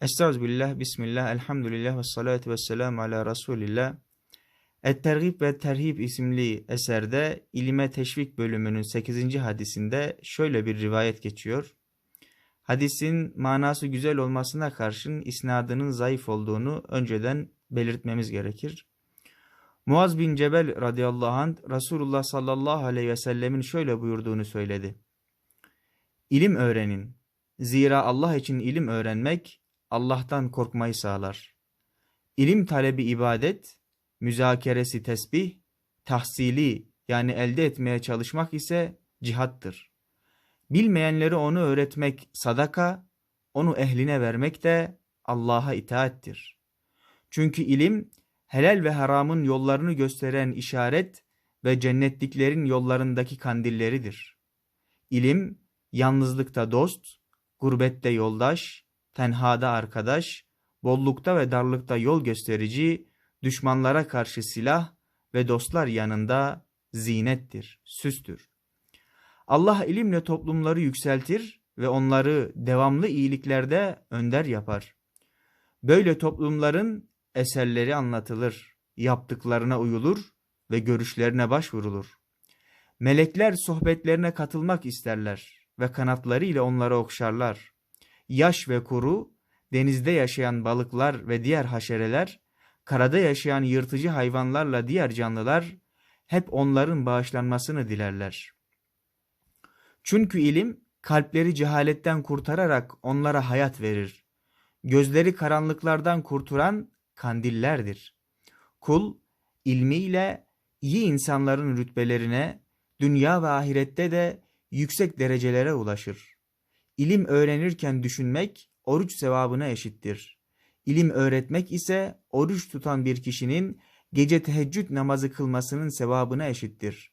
Estağfirullah, Bismillah, Elhamdülillah ve salatu ve selamu ala Resulillah. Et-Tergib ve Terhib isimli eserde ilime teşvik bölümünün 8. hadisinde şöyle bir rivayet geçiyor. Hadisin manası güzel olmasına karşın isnadının zayıf olduğunu önceden belirtmemiz gerekir. Muaz bin Cebel radıyallahu anh Resulullah sallallahu aleyhi ve sellemin şöyle buyurduğunu söyledi. İlim öğrenin. Zira Allah için ilim öğrenmek Allah'tan korkmayı sağlar. İlim talebi ibadet, müzakeresi tesbih, tahsili yani elde etmeye çalışmak ise cihattır. Bilmeyenleri onu öğretmek sadaka, onu ehline vermek de Allah'a itaattir. Çünkü ilim helal ve haramın yollarını gösteren işaret ve cennetliklerin yollarındaki kandilleridir. İlim yalnızlıkta dost, gurbette yoldaş, tenhada arkadaş, bollukta ve darlıkta yol gösterici, düşmanlara karşı silah ve dostlar yanında zinettir, süstür. Allah ilimle toplumları yükseltir ve onları devamlı iyiliklerde önder yapar. Böyle toplumların eserleri anlatılır, yaptıklarına uyulur ve görüşlerine başvurulur. Melekler sohbetlerine katılmak isterler ve kanatları ile onları okşarlar. Yaş ve kuru, denizde yaşayan balıklar ve diğer haşereler, karada yaşayan yırtıcı hayvanlarla diğer canlılar hep onların bağışlanmasını dilerler. Çünkü ilim kalpleri cehaletten kurtararak onlara hayat verir. Gözleri karanlıklardan kurturan kandillerdir. Kul ilmiyle iyi insanların rütbelerine, dünya ve ahirette de yüksek derecelere ulaşır. İlim öğrenirken düşünmek oruç sevabına eşittir. İlim öğretmek ise oruç tutan bir kişinin gece teheccüd namazı kılmasının sevabına eşittir.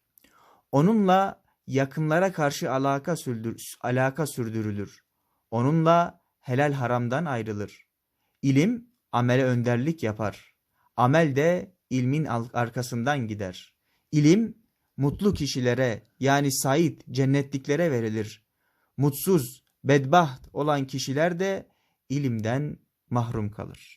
Onunla yakınlara karşı alaka, sürdür, alaka sürdürülür. Onunla helal haramdan ayrılır. İlim amele önderlik yapar. Amel de ilmin arkasından gider. İlim mutlu kişilere yani sait cennetliklere verilir. Mutsuz, bedbaht olan kişiler de ilimden mahrum kalır.